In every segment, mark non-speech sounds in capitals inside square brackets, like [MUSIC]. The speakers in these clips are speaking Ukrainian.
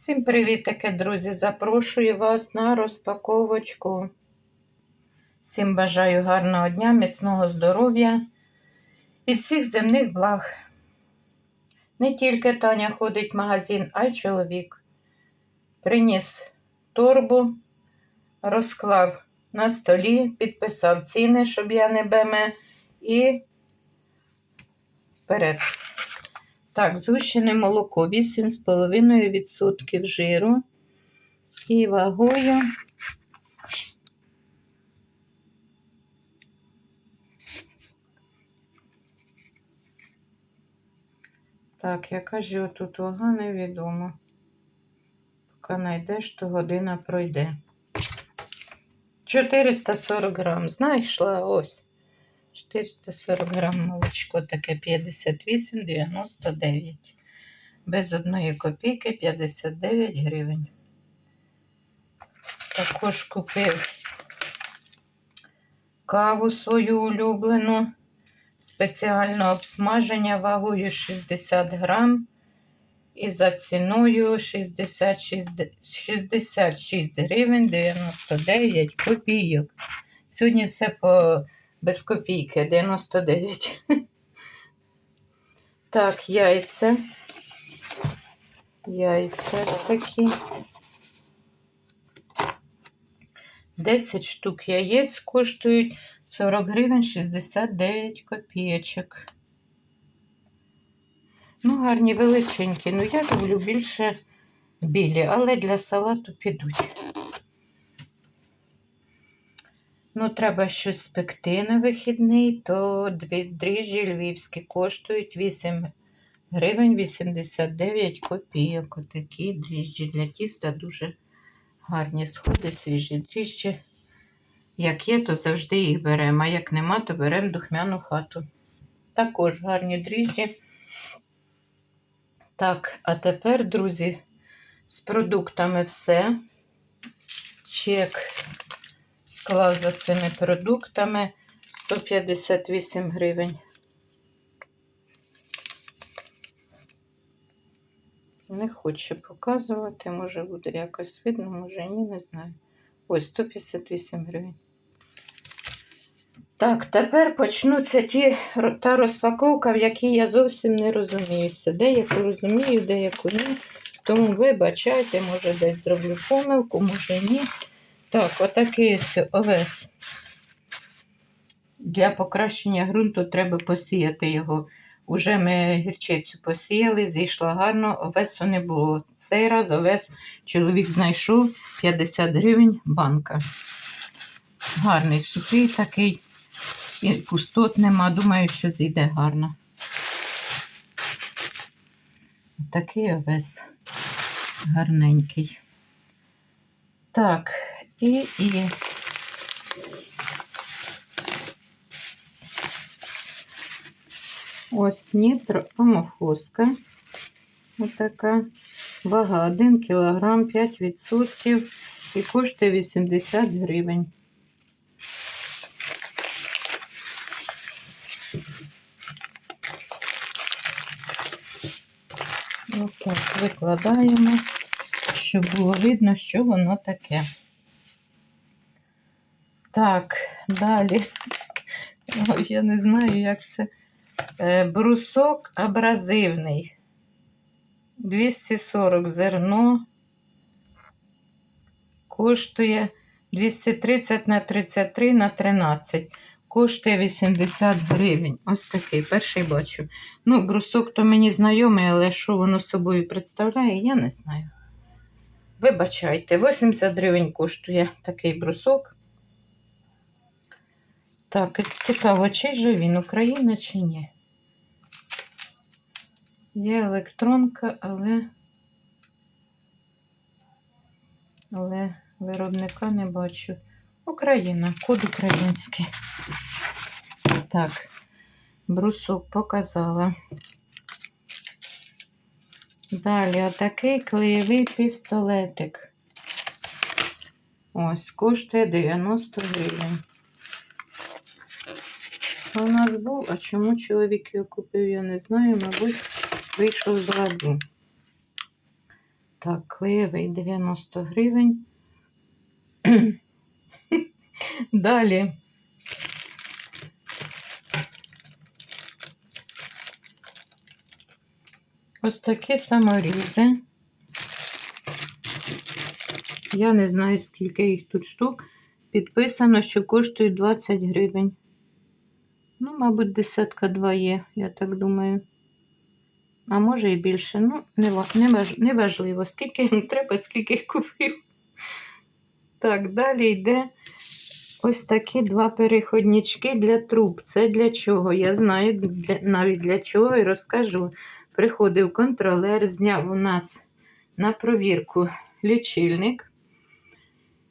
Всім привітики, друзі! Запрошую вас на розпаковочку. Всім бажаю гарного дня, міцного здоров'я і всіх земних благ. Не тільки Таня ходить в магазин, а й чоловік. Приніс торбу, розклав на столі, підписав ціни, щоб я не беме, і вперед. Так, згущене молоко 8,5% жиру і вагою. Так, яка ж його тут вага, невідомо. Поки знайдеш, то година пройде. 440 грам. Знайшла ось. 440 грам молочко таке 58,99. Без одної копійки 59 гривень. Також купив каву свою улюблену. Спеціального обсмаження вагою 60 грам. І за ціною 66, 66 гривень 99 копійок. Сьогодні все по без копійки 99. [LAUGHS] Так, яйця. Яйця ось такі. 10 штук яєць коштують 40 гривень 69 копійочок. Ну, гарні величенькі. Ну, я люблю більше білі, але для салату підуть. Ну, треба щось спекти на вихідний, то дві дріжджі львівські коштують 8 гривень 89 копійок. Отакі дріжджі для тіста дуже гарні сходи, свіжі дріжджі. Як є, то завжди їх беремо, а як нема, то беремо духмяну хату. Також гарні дріжджі. Так, а тепер, друзі, з продуктами все. Чек склав за цими продуктами 158 гривень. Не хочу показувати, може буде якось видно, може ні, не знаю. Ось 158 гривень. Так, тепер почнуться ті, та розпаковка, в якій я зовсім не розуміюся. Деяку розумію, деяку ні. Тому вибачайте, може десь зроблю помилку, може ні. Так, отакий ось овес. Для покращення ґрунту треба посіяти його. Уже ми гірчицю посіяли, зійшла гарно, овесу не було. Цей раз овес чоловік знайшов 50 гривень банка. Гарний сухий такий, і пустот нема. Думаю, що зійде гарно. Такий овес гарненький. Так, і, і ось нітро амофоска. Отака. Вага 1 кг 5% і коштує 80 гривень. Отак викладаємо, щоб було видно, що воно таке. Так, далі. Ой, я не знаю, як це. Е, брусок абразивний. 240 зерно. Коштує 230 на 33 на 13. Коштує 80 гривень. Ось такий, перший бачу. Ну, брусок то мені знайомий, але що воно собою представляє, я не знаю. Вибачайте, 80 гривень коштує такий брусок. Так, цікаво, чи же він Україна, чи ні. Є електронка, але але виробника не бачу. Україна, код український. Так, брусок показала. Далі отакий клеєвий пістолетик. Ось, коштує 90 гривень. У нас був, а чому чоловік його купив, я не знаю, мабуть, вийшов з ладу. Так, клеєвий 90 гривень. [CLEARS THROAT] Далі. Ось такі саморізи. Я не знаю, скільки їх тут штук. Підписано, що коштують 20 гривень. Ну, мабуть, десятка два є, я так думаю. А може і більше. Ну, не, ва- не, важ- не важливо, скільки їм треба, скільки їх купив. Так, далі йде ось такі два переходнички для труб. Це для чого? Я знаю для, навіть для чого і розкажу. Приходив контролер, зняв у нас на провірку лічильник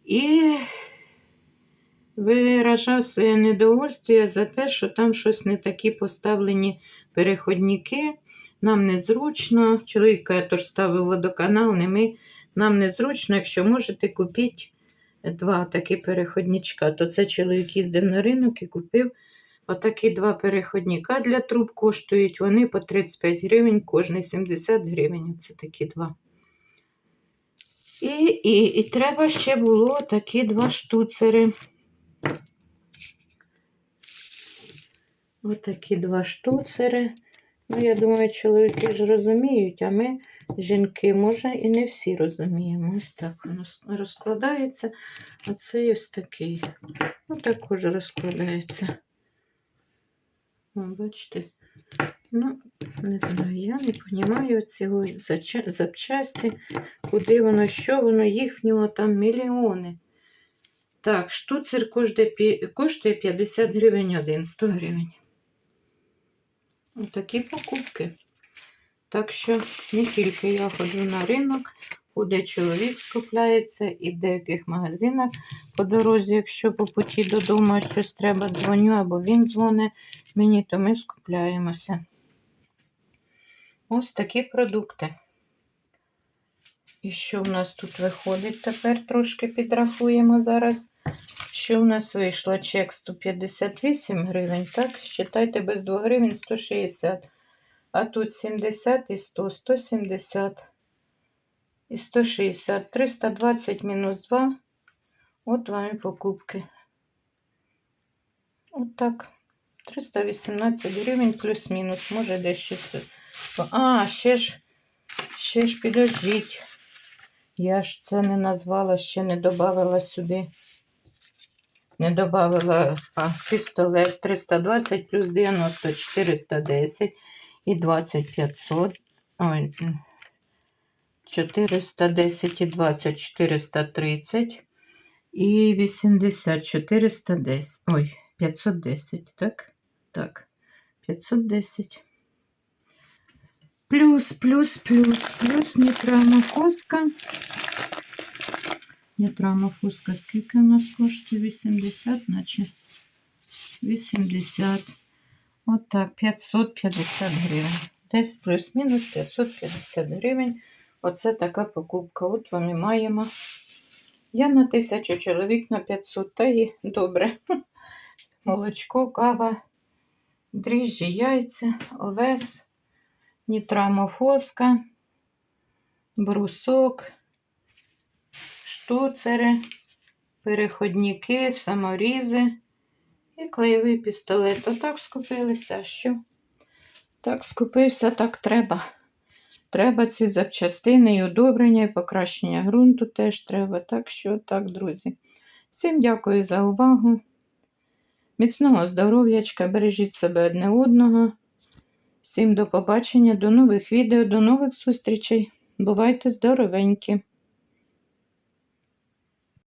і виражав своє недовольство за те, що там щось не такі поставлені переходники. Нам незручно. Чоловік тож ставив водоканал, не ми. Нам незручно, якщо можете купіть два такі переходничка. То це чоловік їздив на ринок і купив отакі два переходника для труб коштують. Вони по 35 гривень, кожний 70 гривень. Це такі два. І, і, і треба ще було такі два штуцери. Отакі два штуцери. Ну, я думаю, чоловіки ж розуміють, а ми, жінки, може, і не всі розуміємо. Ось так воно розкладається. А це ось такий. Ну, також розкладається. О, бачите? Ну, не знаю, я не розумію цього запчасті, куди воно, що воно, їх в нього там мільйони. Так, штуцер коштує, 50 гривень один, 100 гривень. Такі покупки. Так що не тільки я ходжу на ринок, куди чоловік скупляється, і в деяких магазинах по дорозі, якщо по путі додому щось треба, дзвоню або він дзвонить мені, то ми скупляємося. Ось такі продукти. І що в нас тут виходить? Тепер трошки підрахуємо зараз. Що в нас вийшло? Чек 158 гривень, так? Считайте без 2 гривень 160. А тут 70 і 100, 170 і 160. 320 мінус 2. От вам і покупки. От так. 318 гривень плюс-мінус. Може десь. А, ще ж, ще ж підождіть. Я ж це не назвала, ще не додавала сюди. Не додавала пістолет 320 плюс 90, 410 і 20 500. Ой, 410 і 20, 430 і 80, 410. Ой, 510, так? Так, 510. Плюс, плюс, плюс, плюс нітрамофоска. Нітрамофоска скільки у нас коштує? 80, наче 80. Отак, 550 гривень. Десь плюс-мінус 550 гривень. Оце така покупка. От і маємо. Я на тисячу чоловік на 500, та і добре. [LAUGHS] Молочко, кава, дріжджі, яйця, овес, нітрамофоска, брусок, штуцери, переходники, саморізи і клеєвий пістолет. Отак скупилися. Що? Так скупився, так треба. Треба ці запчастини і удобрення, і покращення ґрунту теж треба. Так що, так, друзі. Всім дякую за увагу. Міцного здоров'ячка, бережіть себе одне одного. Всім до побачення, до нових відео, до нових зустрічей. Бувайте здоровенькі!